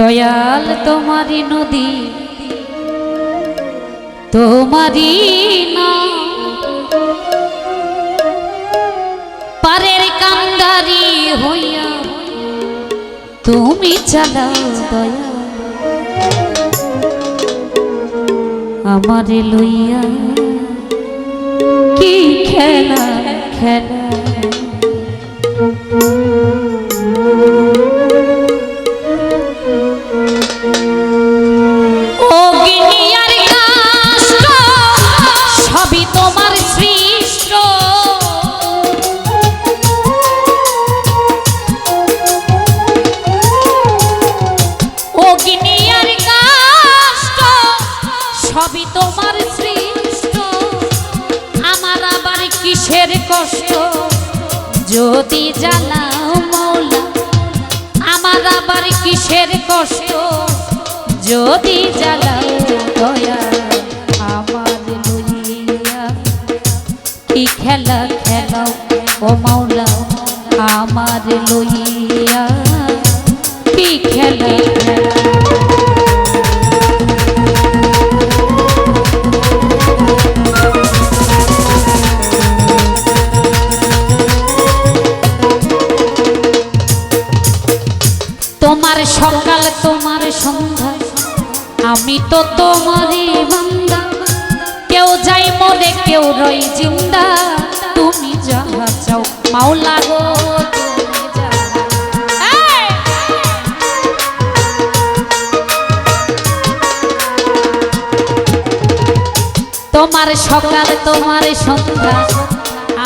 দয়াল তোমারি নদী, তোমারি না পারের কান্দারি হইয়া তুমি চালাও দয়া। আমারে লইয়া কি খেলা খেলা যদি জ্বালাও মৌলা। আমার আবার কিসের কষ্ট? যদি জ্বালাও আমি তো তোমারই বান্দা। কেউ যাই মরে, কেউ রই জিন্দা। তুমি যাহা চাও, মাওলা গো! তোমার সকাল, তোমার সন্ধ্যা।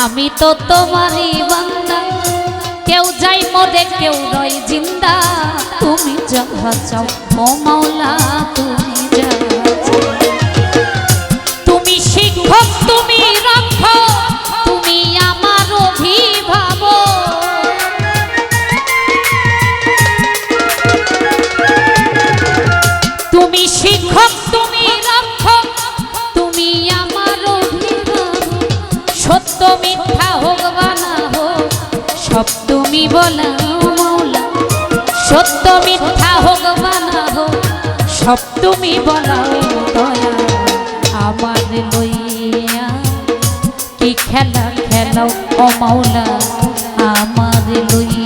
আমি তো তোমারই বান্দা। কেউ যাই মরে, কেউ রয় জিন্দা। তুমি যাহা চাও ও মাওলা, তুমি। তুমি শিক্ষক, তুমি রক্ষক, তুমি আমার অভিভাবক। তুমি শিক্ষক, তুমি রক্ষক, তুমি আমার অভিভাবক। সত্য মিথ্যা হোক সব তুমি বলাও মৌলা। সত্য মিথ্যা হোক মানা হোক, সব তুমি বলাও দয়া আমার লইয়া কি খেলা খেলাও ও মাওলা আমার লইয়া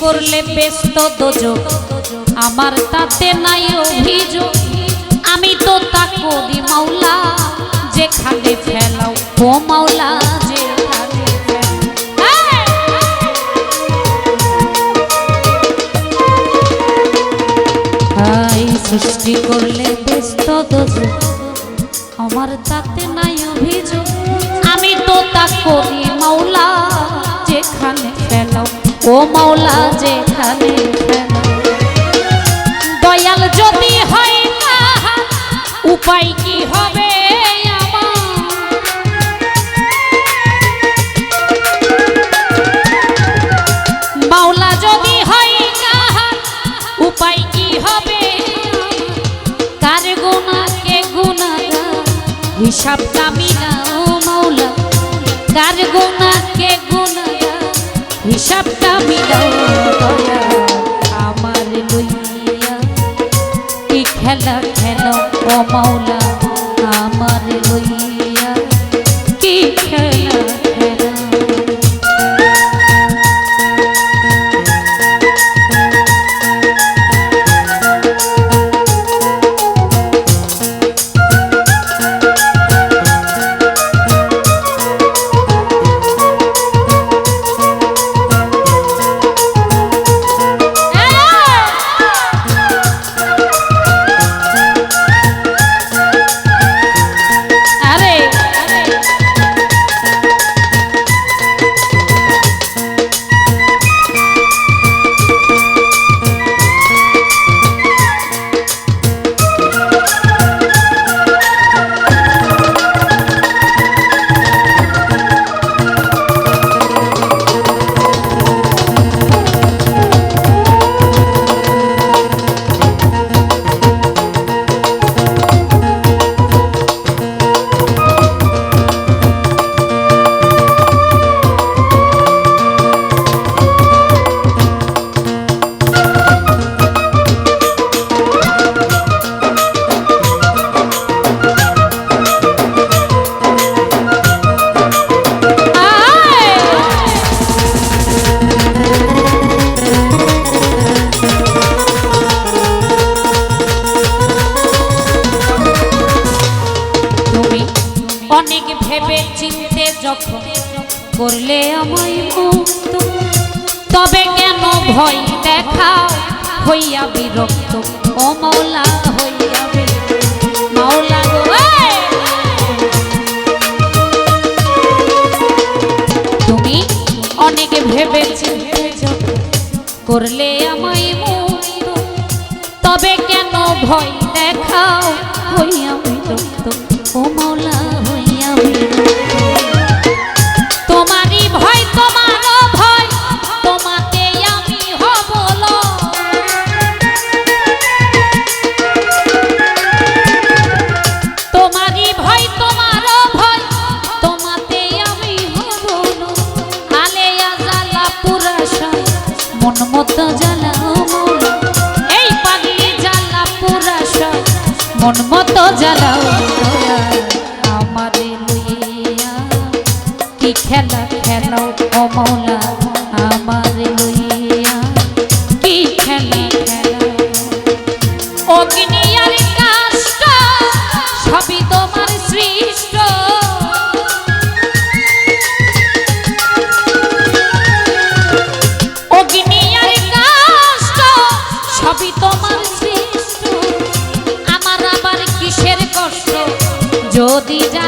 করলে ব্যস্ত দোজক আমার তাতে নাই অভিযোগ আমি তো তা করি মাওলা, যেখানে ফেলাও ও মাওলা, যেখানে। সৃষ্টি করলে ও মাওলা, যেখানে দয়াল যদি হয় না, উপায় কি হবে মাওলা যদি হয় না, উপায় কি হবে কার গুণা কে গুণা হিসাব কামি না ও মাওলা। কার গুণা কে গুণা হিসাব কামি দাও আমার লইয়া। কি খেলা খেলো ও মাওলা আমার লইয়া। করলে আমায় মুক্ত। তবে কেন ভয় দেখা? হইয়া বিরক্ত। ও হইয়া তুমি অনেকে করলে আমায় মুক্ত। তবে কেন ভয় দেখাও হইয়া বিরক্ত। ও মন মতো জ্বালাও আমার কি খেলা খেলাও অমলা rodilla.